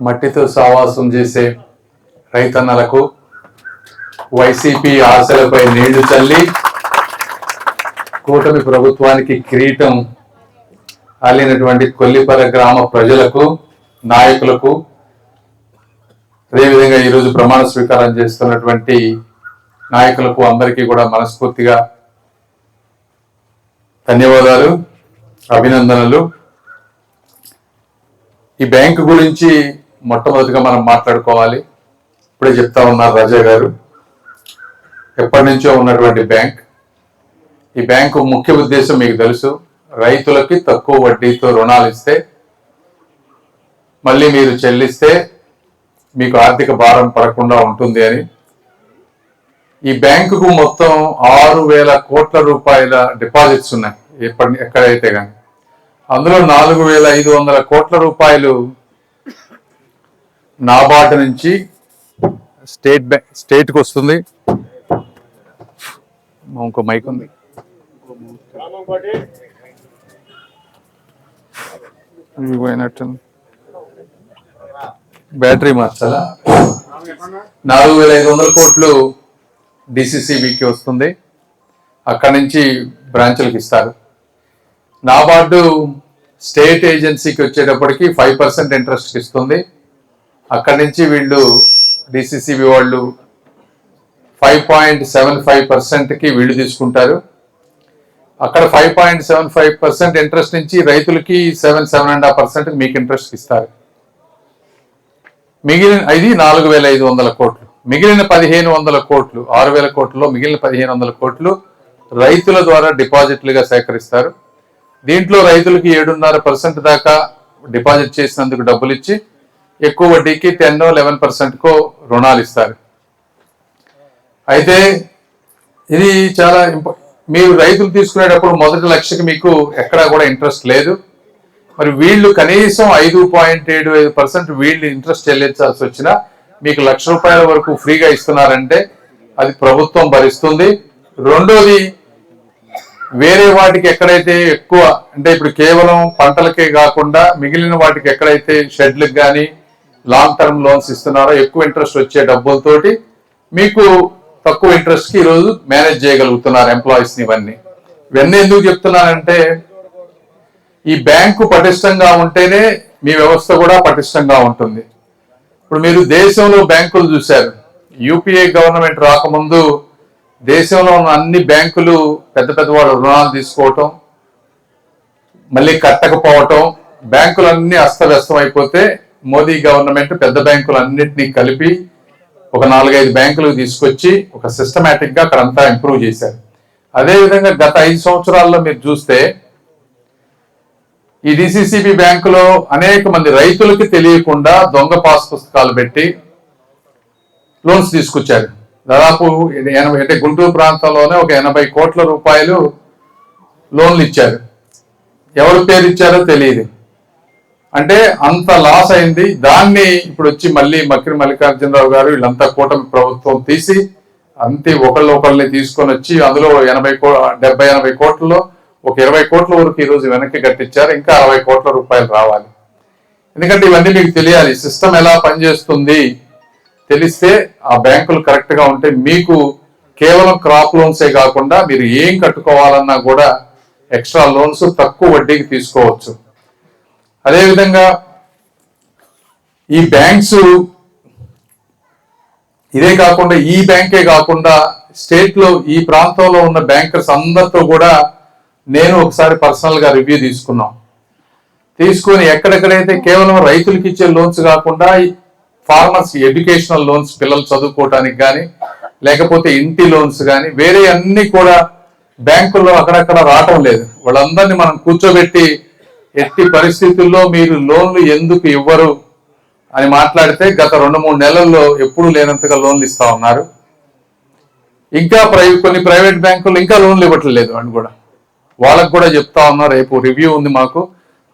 మట్టితో సావాసం చేసే రైతన్నలకు వైసీపీ ఆశలపై నీళ్ళు చల్లి కూటమి ప్రభుత్వానికి కిరీటం అల్లినటువంటి కొల్లిపర గ్రామ ప్రజలకు నాయకులకు అదేవిధంగా ఈరోజు ప్రమాణ స్వీకారం చేస్తున్నటువంటి నాయకులకు అందరికీ కూడా మనస్ఫూర్తిగా ధన్యవాదాలు అభినందనలు. ఈ బ్యాంకు గురించి మొట్టమొదటిగా మనం మాట్లాడుకోవాలి. ఇప్పుడే చెప్తా ఉన్నారు రాజా గారు. ఎప్పటి నుంచో ఉన్నటువంటి బ్యాంక్. ఈ బ్యాంకు ముఖ్య ఉద్దేశం మీకు తెలుసు. రైతులకి తక్కువ వడ్డీతో రుణాలు ఇస్తే మళ్ళీ మీరు చెల్లిస్తే మీకు ఆర్థిక భారం పడకుండా ఉంటుంది అని. ఈ బ్యాంకుకు మొత్తం ఆరు వేల కోట్ల రూపాయల డిపాజిట్స్ ఉన్నాయి. ఎప్పటి ఎక్కడైతే కానీ. అందులో నాలుగు వేల ఐదు వందల కోట్ల రూపాయలు నాబార్డు నుంచి స్టేట్ బ్యాంక్ స్టేట్కి వస్తుంది. ఇంకో మైక్ ఉంది. పోయినట్టుంది బ్యాటరీ మార్చాలా? నాలుగు వేల ఐదు వందల కోట్లు డిసిసిబికి వస్తుంది. అక్కడి నుంచి బ్రాంచులకు ఇస్తారు. నాబార్డు స్టేట్ ఏజెన్సీకి వచ్చేటప్పటికి ఫైవ్ పర్సెంట్ ఇంట్రెస్ట్ ఇస్తుంది. అక్కడి నుంచి వీళ్ళు డిసిసిబి వాళ్ళు ఫైవ్ పాయింట్ సెవెన్ ఫైవ్ పర్సెంట్కి వీళ్ళు తీసుకుంటారు. అక్కడ five point seven five percent interest నుంచి రైతులకి seven seven and half percent మీకు ఇంట్రెస్ట్ ఇస్తారు. మిగిలిన ఇది నాలుగు వేల ఐదు వందల కోట్లు. మిగిలిన పదిహేను వందల కోట్లు ఆరు వేల కోట్లలో మిగిలిన పదిహేను వందల కోట్లు రైతుల ద్వారా డిపాజిట్లుగా సేకరిస్తారు. దీంట్లో రైతులకి ఏడున్నర పర్సెంట్ దాకా డిపాజిట్ చేసినందుకు డబ్బులు ఇచ్చి ఎక్కువ వడ్డీకి టెన్ లెవెన్ పర్సెంట్కో రుణాలు ఇస్తారు. అయితే ఇది చాలా మీరు రైతులు తీసుకునేటప్పుడు మొదటి లక్షకి మీకు ఎక్కడా కూడా ఇంట్రెస్ట్ లేదు. మరి వీళ్ళు కనీసం ఐదు పాయింట్ ఏడు ఐదు పర్సెంట్ వీళ్ళు ఇంట్రెస్ట్ చెల్లించాల్సి వచ్చినా మీకు లక్ష రూపాయల వరకు ఫ్రీగా ఇస్తున్నారంటే అది ప్రభుత్వం భరిస్తుంది. రెండోది వేరే వాటికి ఎక్కడైతే ఎక్కువ అంటే ఇప్పుడు కేవలం పంటలకే కాకుండా మిగిలిన వాటికి ఎక్కడైతే షెడ్లకు కానీ లాంగ్ టర్మ్ లోన్స్ ఇస్తున్నారో? ఎక్కువ ఇంట్రెస్ట్ వచ్చే డబ్బులతోటి మీకు తక్కువ ఇంట్రెస్ట్కి ఈరోజు మేనేజ్ చేయగలుగుతున్నారు ఎంప్లాయీస్ని ఇవన్నీ. ఇవన్నీ ఎందుకు చెప్తున్నానంటే ఈ బ్యాంకు పటిష్టంగా ఉంటేనే మీ వ్యవస్థ కూడా పటిష్టంగా ఉంటుంది. ఇప్పుడు మీరు దేశంలో బ్యాంకులు చూశారు. యూపీఏ గవర్నమెంట్ రాకముందు దేశంలో ఉన్న అన్ని బ్యాంకులు పెద్ద పెద్ద వాళ్ళు రుణాలు తీసుకోవటం మళ్ళీ కట్టకపోవటం బ్యాంకులన్నీ అస్తవ్యస్తం అయిపోతే మోదీ గవర్నమెంట్ పెద్ద బ్యాంకులు అన్నింటినీ కలిపి ఒక నాలుగైదు బ్యాంకులు తీసుకొచ్చి ఒక సిస్టమేటిక్గా అక్కడంతా ఇంప్రూవ్ చేశారు. అదేవిధంగా గత ఐదు సంవత్సరాల్లో మీరు చూస్తే ఈ డిసిసిబి బ్యాంకులో అనేక మంది రైతులకి తెలియకుండా దొంగ పాస్ పుస్తకాలు పెట్టి లోన్స్ తీసుకొచ్చారు. దాదాపు ఎనభై అంటే గుంటూరు ప్రాంతంలోనే ఒక ఎనభై కోట్ల రూపాయలు లోన్లు ఇచ్చారు. ఎవరి పేరు ఇచ్చారో తెలియదు. అంటే అంత లాస్ అయింది. దాన్ని ఇప్పుడు వచ్చి మళ్ళీ మక్రి మల్లికార్జునరావు గారు వీళ్ళంతా కూటమి ప్రభుత్వం తీసి అంతే ఒకళ్ళు ఒకళ్ళని తీసుకొని వచ్చి అందులో ఎనభై కో డెబ్బై ఎనభై కోట్లలో ఒక ఇరవై కోట్ల వరకు ఈ రోజు వెనక్కి కట్టించారు. ఇంకా అరవై కోట్ల రూపాయలు రావాలి. ఎందుకంటే ఇవన్నీ మీకు తెలియాలి. సిస్టమ్ ఎలా పనిచేస్తుంది తెలిస్తే ఆ బ్యాంకులు కరెక్ట్గా ఉంటే మీకు కేవలం క్రాప్ లోన్సే కాకుండా మీరు ఏం కట్టుకోవాలన్నా కూడా ఎక్స్ట్రా లోన్స్ తక్కువ వడ్డీకి తీసుకోవచ్చు. అదేవిధంగా ఈ బ్యాంక్స్ ఇదే కాకుండా ఈ బ్యాంకే కాకుండా స్టేట్లో ఈ ప్రాంతంలో ఉన్న బ్యాంకర్స్ అందరితో కూడా నేను ఒకసారి పర్సనల్గా రివ్యూ తీసుకున్నాం. తీసుకొని ఎక్కడెక్కడైతే కేవలం రైతులకి ఇచ్చే లోన్స్ కాకుండా ఫార్మర్స్ ఎడ్యుకేషనల్ లోన్స్ పిల్లలు చదువుకోవటానికి కానీ లేకపోతే ఇంటి లోన్స్ కానీ వేరే అన్ని కూడా బ్యాంకుల్లో అక్కడక్కడ రావటం లేదు. వాళ్ళందరినీ మనం కూర్చోబెట్టి ఎట్టి పరిస్థితుల్లో మీరు లోన్లు ఎందుకు ఇవ్వరు అని మాట్లాడితే గత రెండు మూడు నెలల్లో ఎప్పుడు లేనంతగా లోన్లు ఇస్తా ఉన్నారు. ఇంకా ప్రై కొన్ని ప్రైవేట్ బ్యాంకులు ఇంకా లోన్లు ఇవ్వట్లేదు అని కూడా. వాళ్ళకు కూడా చెప్తా ఉన్నారు రేపు రివ్యూ ఉంది మాకు.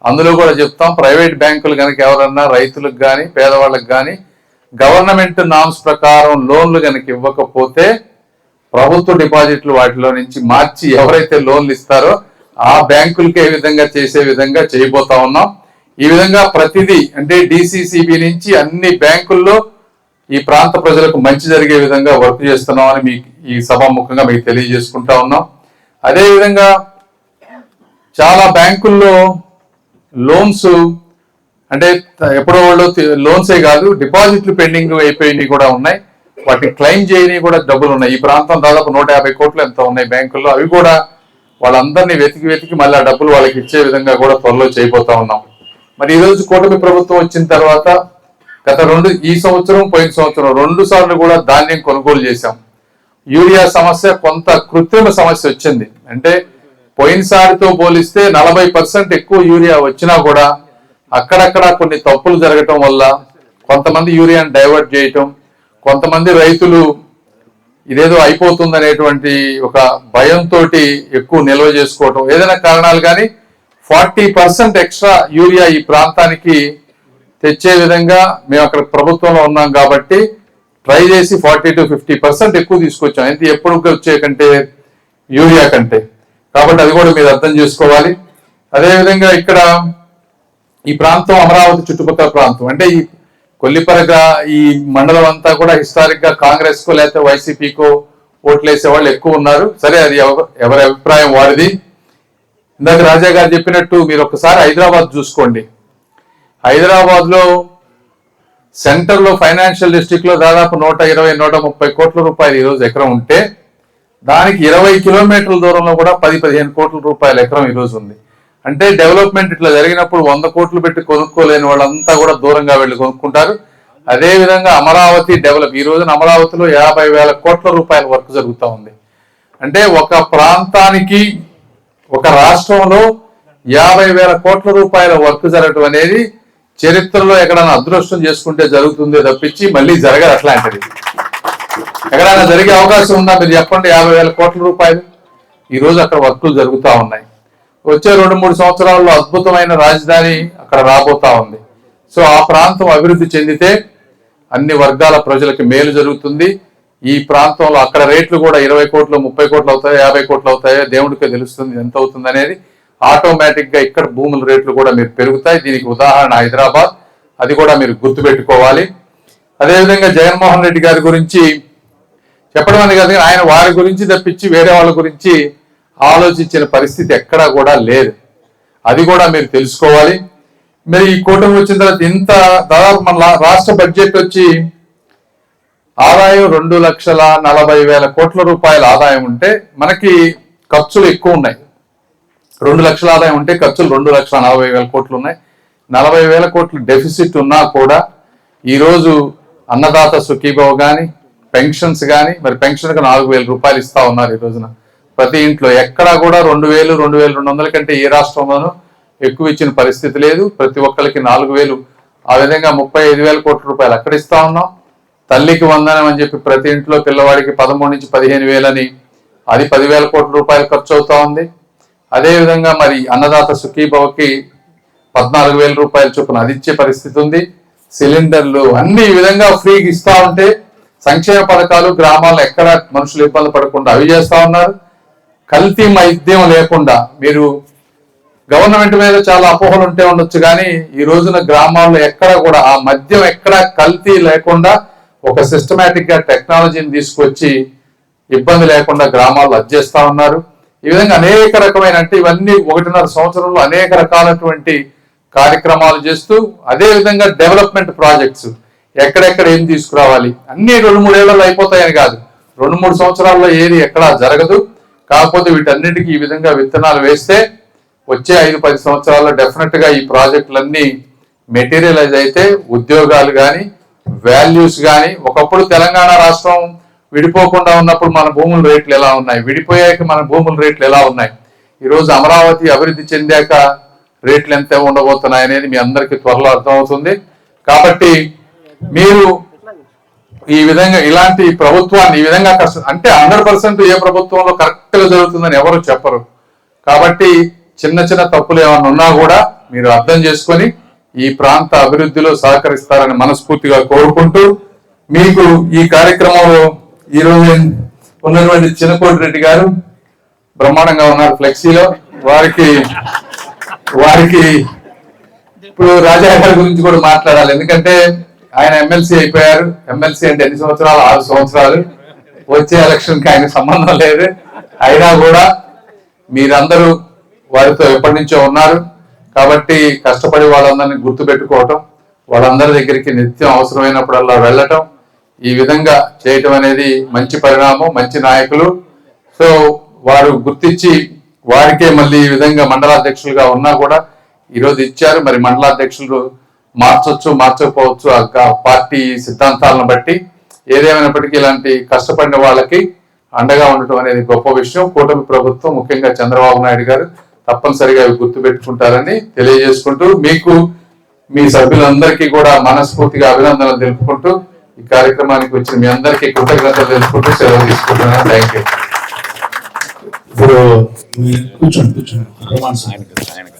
అందులో కూడా చెప్తాం ప్రైవేట్ బ్యాంకులు కనుక ఎవరన్నా రైతులకు కానీ పేదవాళ్ళకి కానీ గవర్నమెంట్ నామ్స్ ప్రకారం లోన్లు కనుక ఇవ్వకపోతే ప్రభుత్వ డిపాజిట్లు వాటిలో నుంచి మార్చి ఎవరైతే లోన్లు ఇస్తారో ఆ బ్యాంకులకి ఏ విధంగా చేసే విధంగా చేయబోతా ఉన్నాం. ఈ విధంగా ప్రతిదీ అంటే డిసిసిబి నుంచి అన్ని బ్యాంకుల్లో ఈ ప్రాంత ప్రజలకు మంచి జరిగే విధంగా వర్క్ చేస్తున్నామని మీకు ఈ సభాముఖంగా మీకు తెలియజేసుకుంటా ఉన్నాం. అదేవిధంగా చాలా బ్యాంకుల్లో లోన్స్ అంటే ఎప్పుడో వాళ్ళు లోన్సే కాదు డిపాజిట్లు పెండింగ్ అయిపోయినవి కూడా ఉన్నాయి. వాటిని క్లెయిమ్ చేయని కూడా డబ్బులు ఉన్నాయి. ఈ ప్రాంతం దాదాపు నూట యాభై కోట్లు ఎంత ఉన్నాయి బ్యాంకుల్లో. అవి కూడా వాళ్ళందరినీ వెతికి వెతికి మళ్ళీ ఆ డబ్బులు వాళ్ళకి ఇచ్చే విధంగా కూడా త్వరలో చేయబోతా ఉన్నాం. మరి ఈ రోజు కూటమి ప్రభుత్వం వచ్చిన తర్వాత గత రెండు ఈ సంవత్సరం పోయిన సంవత్సరం రెండు సార్లు కూడా ధాన్యం కొనుగోలు చేశాం. యూరియా సమస్య కొంత కృత్రిమ సమస్య వచ్చింది. అంటే పోయినసారితో పోలిస్తే నలభై పర్సెంట్ ఎక్కువ యూరియా వచ్చినా కూడా అక్కడక్కడ కొన్ని తప్పులు జరగటం వల్ల కొంతమంది యూరియాని డైవర్ట్ చేయటం కొంతమంది రైతులు ఇదేదో అయిపోతుంది అనేటువంటి ఒక భయంతో ఎక్కువ నిల్వ చేసుకోవటం. ఏదైనా కారణాలు కానీ ఫార్టీ పర్సెంట్ ఎక్స్ట్రా యూరియా ఈ ప్రాంతానికి తెచ్చే విధంగా మేము అక్కడ ప్రభుత్వంలో ఉన్నాం కాబట్టి ట్రై చేసి ఫార్టీ టు ఫిఫ్టీ పర్సెంట్ ఎక్కువ తీసుకొచ్చాం. అయితే ఎప్పుడు వచ్చే కంటే యూరియా కంటే. కాబట్టి అది కూడా మీరు అర్థం చేసుకోవాలి. అదేవిధంగా ఇక్కడ ఈ ప్రాంతం అమరావతి చుట్టుపక్కల ప్రాంతం. అంటే ఈ కొల్లిపరగా ఈ మండలం అంతా కూడా హిస్టారిక్గా కాంగ్రెస్ కో లేకపోతే వైసీపీకో ఓట్లు వేసే వాళ్ళు ఎక్కువ ఉన్నారు. సరే అది ఎవరి అభిప్రాయం వాడిది ఇందాక రాజా గారు చెప్పినట్టు మీరు ఒకసారి హైదరాబాద్ చూసుకోండి. హైదరాబాద్లో సెంటర్లో ఫైనాన్షియల్ డిస్ట్రిక్ట్లో దాదాపు నూట ఇరవై నూట ముప్పై కోట్ల రూపాయలు ఈరోజు ఎకరం ఉంటే దానికి ఇరవై కిలోమీటర్ల దూరంలో కూడా పది పదిహేను కోట్ల రూపాయల ఎకరం ఈరోజు ఉంది. అంటే డెవలప్మెంట్ ఇట్లా జరిగినప్పుడు వంద కోట్లు పెట్టి కొనుక్కోలేని వాళ్ళంతా కూడా దూరంగా వెళ్ళి కొనుక్కుంటారు. అదే విధంగా అమరావతి డెవలప్ ఈ రోజున అమరావతిలో యాభై వేల కోట్ల రూపాయల వర్క్ జరుగుతూ ఉంది. అంటే ఒక ప్రాంతానికి ఒక రాష్ట్రంలో యాభై వేల కోట్ల రూపాయల వర్క్ జరగటం అనేది చరిత్రలో ఎక్కడైనా అదృష్టం చేసుకుంటే జరుగుతుందే తప్పించి మళ్ళీ జరగదు అట్లాంటిది. ఎక్కడైనా జరిగే అవకాశం ఉందా మీరు చెప్పండి యాభై వేల కోట్ల రూపాయలు? ఈరోజు అక్కడ వర్కులు జరుగుతూ ఉన్నాయి. వచ్చే రెండు మూడు సంవత్సరాల్లో అద్భుతమైన రాజధాని అక్కడ రాబోతా ఉంది. సో ఆ ప్రాంతం అభివృద్ధి చెందితే అన్ని వర్గాల ప్రజలకి మేలు జరుగుతుంది. ఈ ప్రాంతంలో అక్కడ రేట్లు కూడా ఇరవై కోట్లు ముప్పై కోట్లు అవుతాయో యాభై కోట్లు అవుతాయో దేవుడికే తెలుస్తుంది ఎంత అవుతుంది అనేది ఆటోమేటిక్గా ఇక్కడ భూముల రేట్లు కూడా మీరు పెరుగుతాయి. దీనికి ఉదాహరణ హైదరాబాద్. అది కూడా మీరు గుర్తుపెట్టుకోవాలి. అదేవిధంగా జగన్మోహన్ రెడ్డి గారి గురించి చెప్పడం అని కాదు కానీ ఆయన వారి గురించి తప్పించి వేరే వాళ్ళ గురించి ఆలోచించిన పరిస్థితి ఎక్కడా కూడా లేదు. అది కూడా మీరు తెలుసుకోవాలి. మరి ఈ కూటమి వచ్చిన తర్వాత ఇంత దాదాపు మన రాష్ట్ర బడ్జెట్ వచ్చి ఆదాయం రెండు లక్షల నలభై వేల కోట్ల రూపాయల ఆదాయం ఉంటే మనకి ఖర్చులు ఎక్కువ ఉన్నాయి. రెండు లక్షల ఆదాయం ఉంటే ఖర్చులు రెండు లక్షల నలభై వేల కోట్లు ఉన్నాయి. నలభై వేల కోట్లు డెఫిసిట్ ఉన్నా కూడా ఈరోజు అన్నదాత సుఖీభావ్ కానీ పెన్షన్స్ కానీ మరి పెన్షన్కి నాలుగు వేల రూపాయలు ఇస్తా ఉన్నారు ఈ రోజున. ప్రతి ఇంట్లో ఎక్కడా కూడా రెండు వేలు రెండు వేలు రెండు వందల కంటే ఏ రాష్ట్రంలోనూ ఎక్కువ ఇచ్చిన పరిస్థితి లేదు. ప్రతి ఒక్కరికి నాలుగు వేలు ఆ విధంగా ముప్పై ఐదు వేల కోట్ల రూపాయలు అక్కడ ఇస్తా ఉన్నాం. తల్లికి వందనం అని చెప్పి ప్రతి ఇంట్లో పిల్లవాడికి పదమూడు నుంచి పదిహేను వేలని అది పదివేల కోట్ల రూపాయలు ఖర్చు అవుతా ఉంది. అదేవిధంగా మరి అన్నదాత సుఖీభవకి పద్నాలుగు వేల రూపాయల చొప్పున అది ఇచ్చే పరిస్థితి ఉంది. సిలిండర్లు అన్ని ఈ విధంగా ఫ్రీగా ఇస్తా ఉంటే సంక్షేమ పథకాలు గ్రామాల్లో ఎక్కడ మనుషులు ఇబ్బంది పడకుండా అవి చేస్తా ఉన్నారు. కల్తీ మైద్యం లేకుండా మీరు గవర్నమెంట్ మీద చాలా అపోహలు ఉంటే ఉండొచ్చు కానీ ఈ రోజున గ్రామాల్లో ఎక్కడ కూడా ఆ మద్యం ఎక్కడ కల్తీ లేకుండా ఒక సిస్టమేటిక్గా టెక్నాలజీని తీసుకొచ్చి ఇబ్బంది లేకుండా గ్రామాల్లో అర్జేస్తా ఉన్నారు. ఈ విధంగా అనేక రకమైన అంటే ఇవన్నీ ఒకటిన్నర సంవత్సరంలో అనేక రకాలటువంటి కార్యక్రమాలు చేస్తూ అదే విధంగా డెవలప్మెంట్ ప్రాజెక్ట్స్ ఎక్కడెక్కడ ఏం తీసుకురావాలి అన్ని రెండు మూడేళ్ళలో అయిపోతాయని కాదు. రెండు మూడు సంవత్సరాల్లో ఏది ఎక్కడా జరగదు. కాకపోతే వీటన్నిటికీ ఈ విధంగా విత్తనాలు వేస్తే వచ్చే ఐదు పది సంవత్సరాల్లో డెఫినెట్గా ఈ ప్రాజెక్టులన్నీ మెటీరియలైజ్ అయితే ఉద్యోగాలు కానీ వాల్యూస్ కానీ ఒకప్పుడు తెలంగాణ రాష్ట్రం విడిపోకుండా ఉన్నప్పుడు మన భూముల రేట్లు ఎలా ఉన్నాయి? విడిపోయాక మన భూముల రేట్లు ఎలా ఉన్నాయి? ఈరోజు అమరావతి అభివృద్ధి చెందాక రేట్లు ఎంత ఉండబోతున్నాయి అనేది మీ అందరికీ త్వరలో అర్థమవుతుంది. కాబట్టి మీరు ఈ విధంగా ఇలాంటి ప్రభుత్వాన్ని ఈ విధంగా కష్ట అంటే హండ్రెడ్ పర్సెంట్ ఏ ప్రభుత్వంలో కరెక్ట్గా జరుగుతుందని ఎవరు చెప్పరు. కాబట్టి చిన్న చిన్న తప్పులు ఏమైనా ఉన్నా కూడా మీరు అర్థం చేసుకొని ఈ ప్రాంత అభివృద్ధిలో సహకరిస్తారని మనస్ఫూర్తిగా కోరుకుంటూ మీకు ఈ కార్యక్రమంలో ఈరోజు ఉన్నటువంటి చిన్నకోటి రెడ్డి గారు బ్రహ్మాండంగా ఉన్నారు ఫ్లెక్సీలో. వారికి వారికి ఇప్పుడు రాజా గారి గురించి కూడా మాట్లాడాలి. ఎందుకంటే ఆయన ఎమ్మెల్సీ అయిపోయారు. ఎమ్మెల్సీ అంటే ఎన్ని సంవత్సరాలు? ఆరు సంవత్సరాలు. వచ్చే ఎలక్షన్కి ఆయన సంబంధం లేదు. అయినా కూడా మీరందరూ వారితో ఎప్పటి నుంచో ఉన్నారు. కాబట్టి కష్టపడి వాళ్ళందరినీ గుర్తు పెట్టుకోవటం వాళ్ళందరి దగ్గరికి నిత్యం అవసరమైనప్పుడల్లా వెళ్ళటం ఈ విధంగా చేయటం అనేది మంచి పరిణామం మంచి నాయకులు. సో వారు గుర్తించి వారికే మళ్ళీ ఈ విధంగా మండలాధ్యక్షులుగా ఉన్నా కూడా ఈరోజు ఇచ్చారు. మరి మండలాధ్యక్షులు మార్చొచ్చు మార్చకపోవచ్చు ఆ పార్టీ సిద్ధాంతాలను బట్టి. ఏదేమైనప్పటికీ ఇలాంటి కష్టపడిన వాళ్ళకి అండగా ఉండటం అనేది గొప్ప విషయం. కూటమి ప్రభుత్వం ముఖ్యంగా చంద్రబాబు నాయుడు గారు తప్పనిసరిగా అవి గుర్తు పెట్టుకుంటారని తెలియజేసుకుంటూ మీకు మీ సభ్యులందరికీ కూడా మనస్ఫూర్తిగా అభినందనలు తెలుపుకుంటూ ఈ కార్యక్రమానికి వచ్చిన మీ అందరికీ కృతజ్ఞతలు తెలుపుకుంటూ సెలవు తీసుకుంటున్నాను. Thank you. ఇప్పుడు కూర్చోండి కూర్చోండి.